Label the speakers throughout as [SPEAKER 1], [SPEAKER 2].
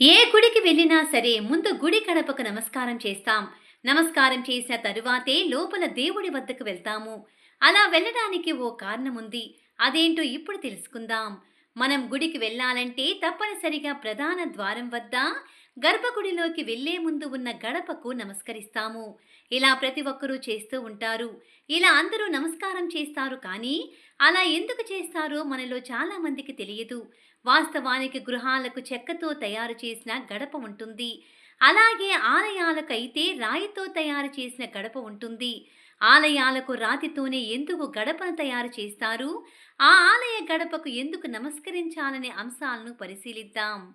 [SPEAKER 1] ఏ గుడికి వెళ్ళినా సరే ముందు గుడి కడపకు నమస్కారం చేస్తాం. నమస్కారం చేసిన తరువాతే లోపల దేవుడి వద్దకు వెళ్తాము. అలా వెళ్ళడానికి ఓ కారణం ఉంది అదేంటో ఇప్పుడు తెలుసుకుందాం. మనం గుడికి వెళ్ళాలంటే తప్పనిసరిగా ప్రధాన ద్వారం వద్ద గర్భగుడిలోకి వెళ్ళే ముందు ఉన్న గడపకు నమస్కరిస్తాము. ఇలా ప్రతి ఒక్కరూ చేస్తూ ఉంటారు. ఇలా అందరూ నమస్కారం చేస్తారు కానీ అలా ఎందుకు చేస్తారో మనలో చాలా మందికి తెలియదు. వాస్తవానికి గృహాలకు చెక్కతో తయారు చేసిన గడప ఉంటుంది. అలాగే ఆలయాలకు అయితే రాయితో తయారు చేసిన గడప ఉంటుంది. ఆలయాలకు రాతితోనే ఎందుకు గడపను తయారు చేస్తారు? ఆ ఆలయ గడపకు ఎందుకు నమస్కరించాలనే అంశాలను పరిశీలిద్దాం.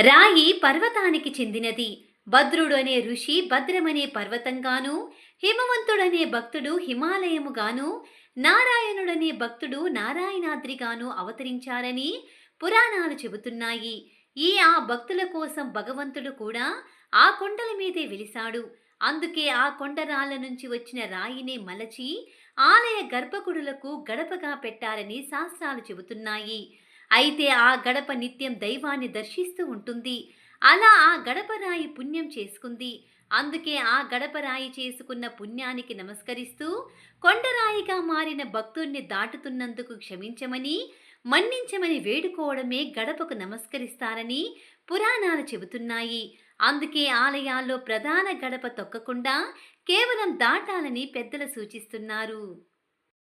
[SPEAKER 1] రాయి పర్వతానికి చెందినది. భద్రుడు అనే ఋషి భద్రమనే పర్వతంగాను హిమవంతుడనే భక్తుడు హిమాలయముగాను నారాయణుడనే భక్తుడు నారాయణాద్రిగాను అవతరించారని పురాణాలు చెబుతున్నాయి. ఈ ఆ భక్తుల కోసం భగవంతుడు కూడా ఆ కొండల మీదే వెలిశాడు. అందుకే ఆ కొండరాళ్ళ నుంచి వచ్చిన రాయినే మలచి ఆలయ గర్భగుడులకు గడపగా పెట్టారని శాస్త్రాలు చెబుతున్నాయి. అయితే ఆ గడప నిత్యం దైవాన్ని దర్శిస్తూ ఉంటుంది. అలా ఆ గడపరాయి పుణ్యం చేసుకుంది. అందుకే ఆ గడపరాయి చేసుకున్న పుణ్యానికి నమస్కరిస్తూ కొండరాయిగా మారిన భక్తుణ్ణి దాటుతున్నందుకు క్షమించమని మన్నించమని వేడుకోవడమే గడపకు నమస్కరిస్తారని పురాణాలు చెబుతున్నాయి. అందుకే ఆలయాల్లో ప్రధాన గడప తొక్కకుండా కేవలం దాటాలని పెద్దలు సూచిస్తున్నారు.